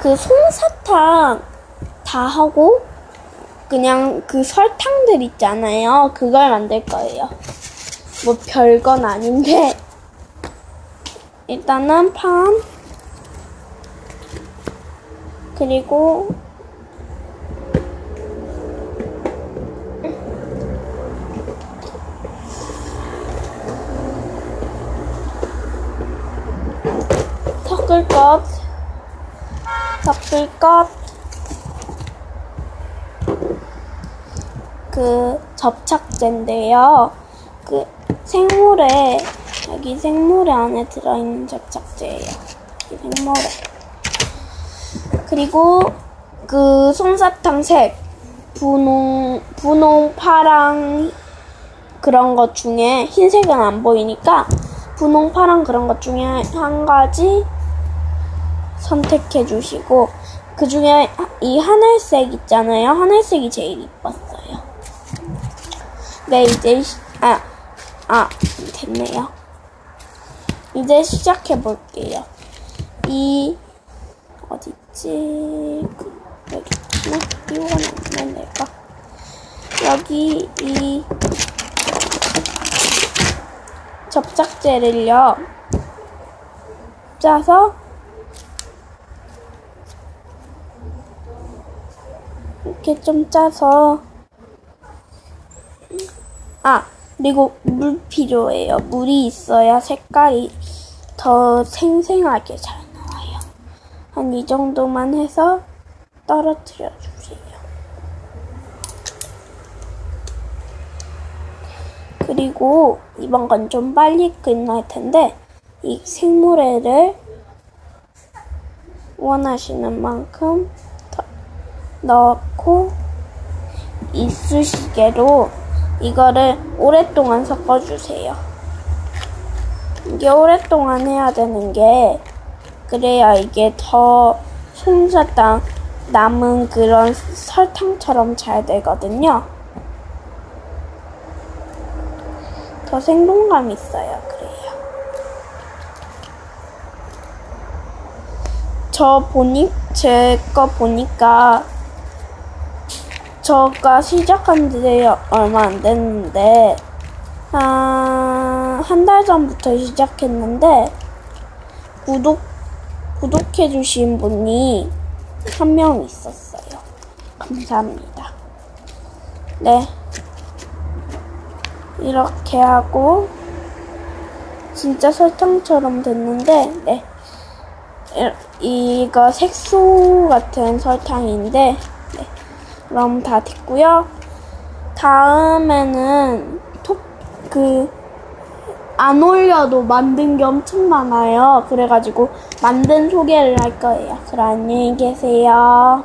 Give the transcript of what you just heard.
그 솜사탕 다 하고 그냥 그 설탕들 있잖아요. 그걸 만들 거예요. 뭐 별건 아닌데 일단은 판 그리고 섞을 것 섞을 것그 접착제인데요. 그 생물에 여기 생물에 안에 들어있는 접착제예요. 이 생물에 그리고 그 솜사탕 색 분홍 분홍 파랑 그런 것 중에 흰색은 안 보이니까 분홍 파랑 그런 것 중에 한 가지 선택해 주시고 그 중에 이 하늘색 있잖아요. 하늘색이 제일 이뻤어요. 네, 이제 시, 아, 아, 됐네요. 이제 시작해 볼게요. 이 어딨지? 그, 여기 있나? 이거는 안 될까? 여기 이 접착제를요. 짜서 이렇게 좀 짜서 아 그리고 물 필요해요. 물이 있어야 색깔이 더 생생하게 잘 나와요. 한 이 정도만 해서 떨어뜨려 주세요. 그리고 이번 건 좀 빨리 끝날 텐데 이 생물애를 원하시는 만큼 더 넣고 이쑤시개로 이거를 오랫동안 섞어주세요. 이게 오랫동안 해야 되는 게 그래야 이게 더 솜사탕 남은 그런 설탕처럼 잘 되거든요. 더 생동감 있어요. 그래요. 저 보니 제 거 보니까 저가 시작한 지 얼마 안 됐는데 한달 전부터 시작했는데 구독 구독해 주신 분이 한 명 있었어요. 감사합니다. 네. 이렇게 하고 진짜 설탕처럼 됐는데 네. 이거 색소 같은 설탕인데 네. 그럼 다 됐고요. 다음에는 톱 그 안 올려도 만든 게 엄청 많아요. 그래가지고 만든 소개를 할 거예요. 그럼 안녕히 계세요.